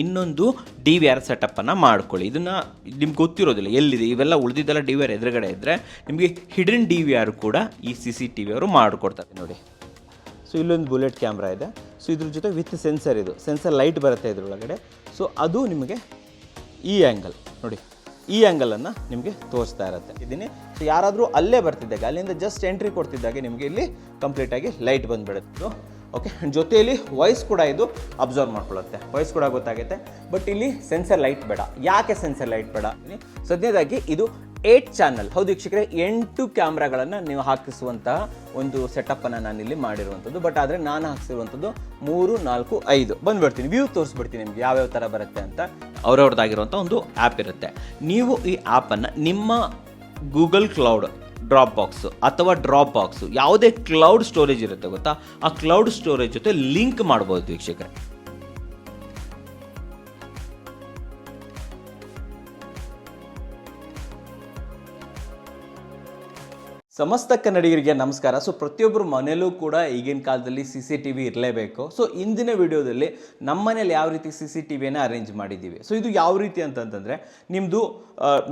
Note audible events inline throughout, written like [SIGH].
ಇನ್ನೊಂದು D V R ಸೆಟಪ್ಪನ್ನು ಮಾಡ್ಕೊಳ್ಳಿ. ಇದನ್ನು ನಿಮ್ಗೆ ಗೊತ್ತಿರೋದಿಲ್ಲ, ಎಲ್ಲಿದೆ? ಇವೆಲ್ಲ ಉಳಿದಿದ್ದೆಲ್ಲ ಡಿ ವಿ ಆರ್ ಎದುರುಗಡೆ ಇದ್ದರೆ ನಿಮಗೆ ಹಿಡನ್ ಡಿ ವಿ ಆರ್ ಕೂಡ ಈ ಸಿ ಸಿ ಟಿ ವಿ ಅವರು ಮಾಡಿಕೊಡ್ತಾರೆ ನೋಡಿ. ಸೊ ಇಲ್ಲೊಂದು ಬುಲೆಟ್ ಕ್ಯಾಮ್ರಾ ಇದೆ. ಸೊ ಇದ್ರ ಜೊತೆ ವಿತ್ ಸೆನ್ಸರ್ ಇದು. ಸೆನ್ಸರ್ ಲೈಟ್ ಬರುತ್ತೆ ಇದ್ರೊಳಗಡೆ. ಸೊ ಅದು ನಿಮಗೆ ಈ ಆ್ಯಂಗಲ್ ನೋಡಿ, ಈ ಆ್ಯಂಗಲನ್ನು ನಿಮಗೆ ತೋರಿಸ್ತಾ ಇರುತ್ತೆ. ಇದ್ದೀನಿ. ಸೊ ಯಾರಾದರೂ ಅಲ್ಲೇ ಬರ್ತಿದ್ದಾಗ, ಅಲ್ಲಿಂದ ಜಸ್ಟ್ ಎಂಟ್ರಿ ಕೊಡ್ತಿದ್ದಾಗೆ ನಿಮಗೆ ಇಲ್ಲಿ ಕಂಪ್ಲೀಟಾಗಿ ಲೈಟ್ ಬಂದುಬಿಡುತ್ತೆ. ಓಕೆ [LAUGHS] ಜೊತೆಯಲ್ಲಿ ವಾಯ್ಸ್ ಕೂಡ ಇದು ಅಬ್ಸರ್ವ್ ಮಾಡ್ಕೊಳ್ಳುತ್ತೆ. ವಾಯ್ಸ್ ಕೂಡ ಗೊತ್ತಾಗುತ್ತೆ ಬಟ್ ಇಲ್ಲಿ ಸೆನ್ಸರ್ ಲೈಟ್ ಬೇಡ. ಯಾಕೆ ಸೆನ್ಸರ್ ಲೈಟ್ ಬೇಡ? ಸದ್ಯದಾಗಿ ಇದು ಏಟ್ ಚಾನಲ್ ಹೌದು ವೀಕ್ಷಕರೇ, ಎಂಟು ಕ್ಯಾಮ್ರಾಗಳನ್ನು ನೀವು ಹಾಕಿಸುವಂತಹ ಒಂದು ಸೆಟಪ್ಪನ್ನು ನಾನು ಇಲ್ಲಿ ಮಾಡಿರುವಂಥದ್ದು. ಬಟ್ ಆದರೆ ನಾನು ಹಾಕಿಸಿರುವಂಥದ್ದು ಮೂರು, ನಾಲ್ಕು, ಐದು. ಬಂದ್ಬಿಡ್ತೀನಿ ವ್ಯೂ ತೋರಿಸ್ಬಿಡ್ತೀನಿ ನಿಮ್ಗೆ ಯಾವ್ಯಾವ ಥರ ಬರುತ್ತೆ ಅಂತ. ಅವ್ರವ್ರದ್ದಾಗಿರುವಂಥ ಒಂದು ಆ್ಯಪ್ ಇರುತ್ತೆ. ನೀವು ಈ ಆ್ಯಪನ್ನು ನಿಮ್ಮ ಗೂಗಲ್ ಕ್ಲೌಡ್ ಡ್ರಾಪ್ ಬಾಕ್ಸು ಅಥವಾ ಡ್ರಾಪ್ ಬಾಕ್ಸು ಯಾವುದೇ ಕ್ಲೌಡ್ ಸ್ಟೋರೇಜ್ ಇರುತ್ತೆ ಗೊತ್ತಾ? ಆ ಕ್ಲೌಡ್ ಸ್ಟೋರೇಜ್ ಜೊತೆ ಲಿಂಕ್ ಮಾಡ್ಬೋದು ವೀಕ್ಷಕರೇ. ಸಮಸ್ತ ಕನ್ನಡಿಗರಿಗೆ ನಮಸ್ಕಾರ. ಸೊ ಪ್ರತಿಯೊಬ್ಬರು ಮನೆಯಲ್ಲೂ ಕೂಡ ಈಗಿನ ಕಾಲದಲ್ಲಿ ಸಿ ಸಿ ಟಿ ವಿ ಇರಲೇಬೇಕು. ಸೊ ಇಂದಿನ ವಿಡಿಯೋದಲ್ಲಿ ನಮ್ಮ ಮನೇಲಿ ಯಾವ ರೀತಿ ಸಿ ಸಿ ಟಿ ವಿಯನ್ನು ಅರೇಂಜ್ ಮಾಡಿದ್ದೀವಿ? ಸೊ ಇದು ಯಾವ ರೀತಿ ಅಂತಂತಂದರೆ ನಿಮ್ಮದು